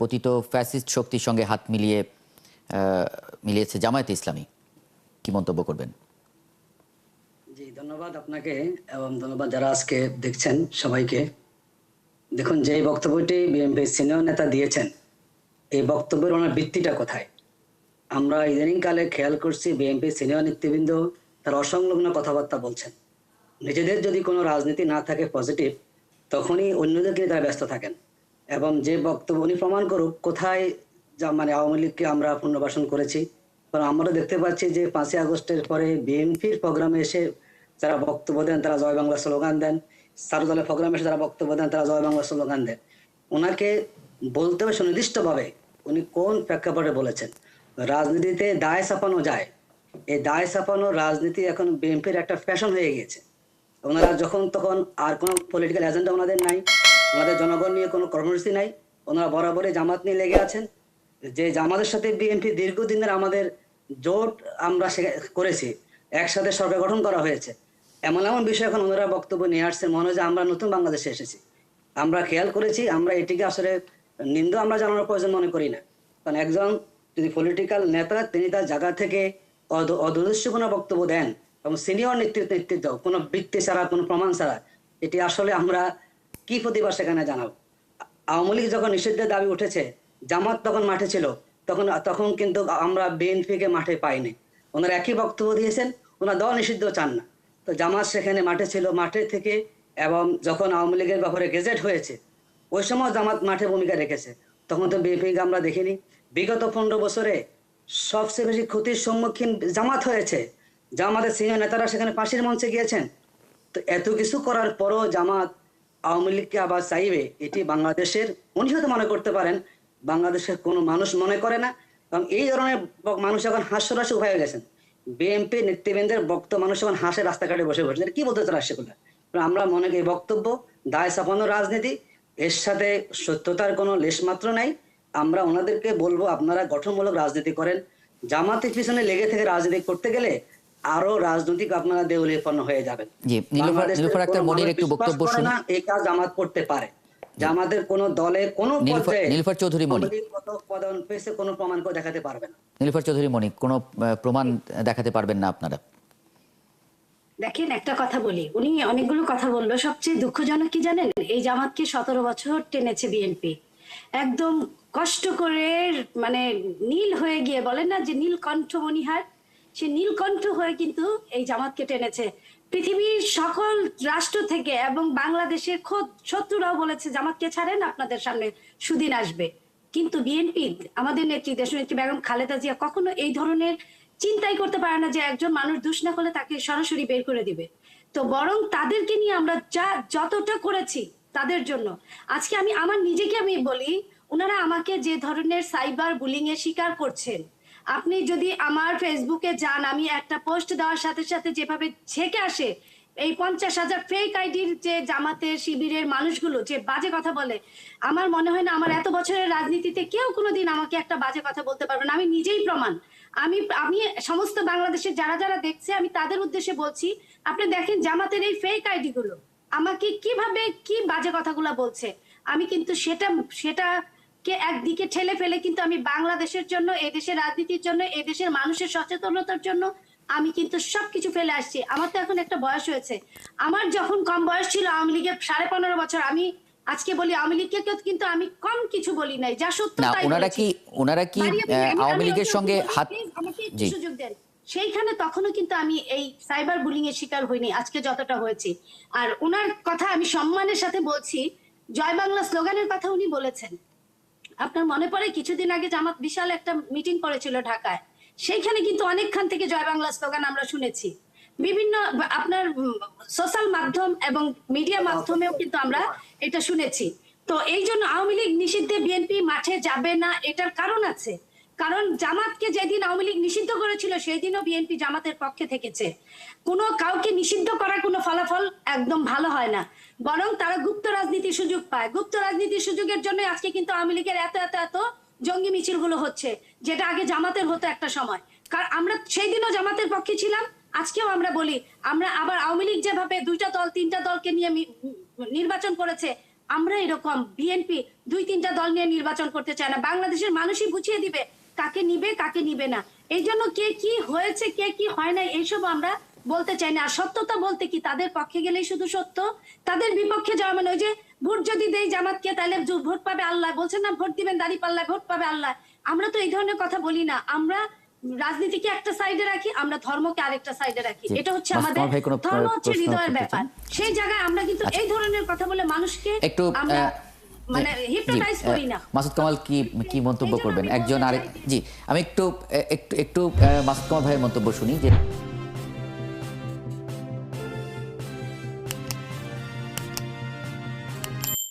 পতিত ফ্যাসিস্ট শক্তির সঙ্গে হাত মিলিয়ে মিলিয়েছে জামায়াতে ইসলামী। কি মন্তব্য করবেন? জি, ধন্যবাদ আপনাকে এবং ধন্যবাদ যারা আজকে দেখছেন সবাইকে। দেখুন যে বক্তব্যটি বিএনপি সিনিয়র নেতা দিয়েছেন, এই বক্তব্যের ওনার ভিত্তিটা কোথায়? আমরা ইদানিং কালে খেয়াল করছি বিএনপি সিনিয়র নেতৃবৃন্দ তার অসংলগ্ন কথাবার্তা বলছেন। নিজেদের যদি কোনো রাজনীতি না থাকে পজিটিভ, তখনই অন্যদেরকে নিয়ে তারা ব্যস্ত থাকেন। এবং যে বক্তব্য উনি প্রমাণ করুক কোথায় যা মানে আওয়ামী লীগকে আমরা পুনর্বাসন করেছি। কারণ আমরা দেখতে পাচ্ছি যে পাঁচই আগস্টের পরে বিএনপির প্রোগ্রামে এসে যারা বক্তব্য দেন তারা জয় বাংলা স্লোগান দেন। সারদলের প্রোগ্রামে এসে যারা বক্তব্য দেন তারা জয় বাংলা স্লোগান দেন। ওনাকে বলতে হবে সুনির্দিষ্টভাবে উনি কোন প্রেক্ষাপটে বলেছেন। রাজনীতিতে দায় চাপানো যায়। এই দায় চাপানো রাজনীতি এখন বিএনপির একটা ফ্যাশন হয়ে গিয়েছে। ওনারা যখন তখন আর কোনো পলিটিক্যাল এজেন্ডা ওনাদের নাই। ওনাদের জনগণ নিয়ে কোনো কর্মসূচি নাই। ওনারা বরাবরই জামাত নিয়ে লেগে আছেন। যে জামাতের সাথে বিএনপি দীর্ঘদিনের আমাদের জোট আমরা করেছি, একসাথে সরকার গঠন করা হয়েছে। এমন এমন বিষয় এখন ওনারা বক্তব্য নিয়ে আসছে মনে হয় যে আমরা নতুন বাংলাদেশে এসেছি। আমরা খেয়াল করেছি, আমরা এটিকে আসলে নিন্দা আমরা জানানোর প্রয়োজন মনে করি না। কারণ একজন যদি পলিটিক্যাল নেতা, তিনি তার জায়গা থেকে অদ- অদৃশ্য কোনো বক্তব্য দেন এবং সিনিয়র নেতৃত্ব নেতৃত্ব, কোনো বৃত্তি ছাড়া, কোনো প্রমাণ ছাড়া, এটি আসলে আমরা কি প্রতিবাদ সেখানে জানাব আওয়ামী লীগ যখন নিষিদ্ধের দাবি উঠেছে, জামাত তখন মাঠে ছিল, তখন তখন কিন্তু আমরা বিএনপিকে মাঠে পাইনি। ওনারা একই বক্তব্য দিয়েছেন, ওনারা দল নিষিদ্ধ চান না। তো জামাত সেখানে মাঠে ছিল, মাঠে থেকে এবং যখন আওয়ামী লীগের ব্যাপারে গেজেট হয়েছে, ওই সময় জামাত মাঠে ভূমিকা রেখেছে। তখন তো বিএনপিকে আমরা দেখিনি। বিগত পনেরো বছরে সবচেয়ে বেশি ক্ষতির সম্মুখীন জামাত হয়েছে। জামাতের সিনিয়র নেতারা সেখানে ফাঁসির মঞ্চে গিয়েছেন। তো এত কিছু করার পরও জামাত আওয়ামী লীগকে আবার চাইবে, এটি বাংলাদেশের হয়তো মনে করতে পারেন, বাংলাদেশের কোনো মানুষ মনে করে না। এবং এই ধরনের মানুষ এখন হাস্যরাশি হয়ে গেছেন। বিএনপি নেতৃবৃন্দের বক্ত মানুষ এখন হাসে রাস্তাঘাটে বসে বসে কি বলতে চান সেগুলো আমরা মনে করি বক্তব্য দায় চাপানো রাজনীতি, এর সাথে সত্যতার কোনো লেশমাত্র নাই। আমরা ওনাদেরকে বলব, আপনারা গঠনমূলক রাজনীতি করেন। জামাতের পিছনে লেগে থেকে রাজনীতি করতে গেলে আরও রাজনৈতিক আপনারা দেউলিয়াপন্ন হয়ে যাবেন। নীলুফার- আক্তার কোনো মনির একটু বক্তব্য করে শুনি। না এই কাজ জামাত করতে পারে। জামাতের কোন দলে কোন নীলুফার- পর্যায়ে নীলুফার চৌধুরী মনি। পদন পেয়েছে কোনো প্রমাণ করে দেখাতে পারবে না। নীলুফার চৌধুরী মণিক কোনো প্রমাণ দেখাতে পারবেন না আপনারা? দেখেন একটা কথা বলি। উনি অনেকগুলো কথা বলল। সবচেয়ে দুঃখজনক কি জানেন? এই জামাতকে সতেরো বছর টেনেছে বিএনপি। একদম কষ্ট করে মানে নীল হয়ে গিয়ে বলেন না যে নীলকণ্ঠ মণিহার সে নীলকণ্ঠ হয়ে কিন্তু এই জামাতকে টেনেছে। পৃথিবীর সকল রাষ্ট্র থেকে এবং বাংলাদেশের খোদ শত্রুরাও বলেছে জামাতকে ছাড়েন? আপনাদের সামনে সুদিন আসবে। কিন্তু বিএনপি আমাদের নেত্রী, দেশনেত্রী বেগম খালেদা জিয়া কখনো এই ধরনের চিন্তাই করতে পারে না যে একজন মানুষ দুষ না করলে তাকে সরাসরি বের করে দিবে। তো বরং তাদেরকে নিয়ে আমরা যা, যতটা করেছি তাদের জন্য, আজকে আমি, আমার নিজেকে আমি বলি, ওনারা আমাকে যে ধরনের সাইবার বুলিং এর শিকার করছেন আপনি যদি আমার ফেসবুকে যান, আমি একটা পোস্ট দেওয়ার সাথে সাথে যেভাবে ছেকে আসে, এই পঞ্চাশ হাজার ফেক আইডির যে জামাতের শিবিরের মানুষগুলো যে বাজে কথা বলে, আমার মনে হয় না আমার এত বছরের রাজনীতিতে কেউ কোনোদিন আমাকে একটা বাজে কথা বলতে পারবে না। আমি নিজেই প্রমাণ। আমি আমি সমস্ত বাংলাদেশের যারা যারা দেখছে, আমি তাদের উদ্দেশ্যে বলছি, আপনি দেখেন জামাতের এই ফেক আইডি গুলো, আমাকে কীভাবে কি বাজে কথাগুলো বলছে? আমি কিন্তু সেটা সেটা কে একদিকে ঠেলে ফেলে কিন্তু আমি বাংলাদেশের জন্য এদেশের রাজনীতির জন্য এদেশের মানুষের সচেতনতার জন্য আমি কিন্তু সবকিছু ফেলে আসছি। আমার তো এখন একটা বয়স হয়েছে। আমার যখন কম বয়স ছিল আওয়ামী লীগের সাড়ে পনেরো বছর আমি আজকে বলি আওয়ামী লীগকে কেউ কিন্তু আমি কম কিছু বলি নাই যা সত্য তাই ওনারা কি ওনারা কি আওয়ামী লীগের সঙ্গে হাত সুযোগ দেন। সেইখানে তখনও কিন্তু আমি এই সাইবার বুলিং এর শিকার হইনি আজকে যতটা হয়েছি। আর ওনার কথা আমি সম্মানের সাথে বলছি জয় বাংলা স্লোগানের কথা উনি বলেছেন। আপনার মনে পড়ে? কিছুদিন আগে জামাত বিশাল একটা মিটিং করেছিল ঢাকায়। সেইখানে কিন্তু অনেকখান থেকে জয় বাংলা স্লোগান আমরা শুনেছি। বিভিন্ন আপনার সোশ্যাল মাধ্যম এবং মিডিয়া মাধ্যমেও কিন্তু আমরা এটা শুনেছি। তো এই জন্য আওয়ামী লীগ নিষিদ্ধে বিএনপি মাঠে যাবে না, এটার কারণ আছে। কারণ জামাতকে যেদিন আওয়ামী লীগ নিষিদ্ধ করেছিল সেই দিনও বিএনপি জামাতের পক্ষে থেকেছে। কোনো কাউকে নিষিদ্ধ করার কোনো ফলাফল একদম ভালো হয় না। বরং তারা গুপ্ত রাজনীতির সুযোগ পায়। গুপ্ত রাজনীতির সুযোগের জন্য আজকে কিন্তু আওয়ামী লীগের এত এত এত জঙ্গি মিছিলগুলো হচ্ছে, যেটা আগে জামাতের হতো একটা সময়। কারণ আমরা সেই দিনও জামাতের পক্ষে ছিলাম, আজকেও আমরা বলি, আমরা আবার আওয়ামী লীগ যেভাবে দুইটা দল, তিনটা দলকে নিয়ে নির্বাচন করেছে, আমরা এরকম বিএনপি দুই, তিনটা দল নিয়ে নির্বাচন করতে চায় না। বাংলাদেশের মানুষই বুঝিয়ে দিবে, কাকে নিবে কাকে নিবে না। এই জন্য কে কি হয়েছে, কে কি হয় না এইসব আমরা বলতে চাই না। আর সত্যতা বলতে কি তাদের পক্ষে গেলেই শুধু সত্য? তাদের বিপক্ষে যাওয়া মানে ওই যে ভোট যদি দেই জামাতকে তাহলে ভোট পাবে আল্লাহ। বলছেন না ভোট দিবেন দাঁড়ি পাল্লায় ভোট পাবে আল্লাহ। আমরা তো এই ধরনের কথা বলি না। আমরা রাজনীতিকে একটা সাইডে রাখি আমরা ধর্মকে আরেকটা সাইডে রাখি। এটা হচ্ছে আমাদের ধর্ম হচ্ছে হৃদয়ের ব্যাপার। সেই জায়গায় আমরা কিন্তু এই ধরনের কথা বলে মানুষকে একটু মানে জি, হিপনোটাইজ করি না। মাসুদ কামাল কি কি মন্তব্য করবেন? একজন আরেক জি আমি একটু একটু একটু মাসুদ কামাল ভাইয়ের মন্তব্য শুনি যে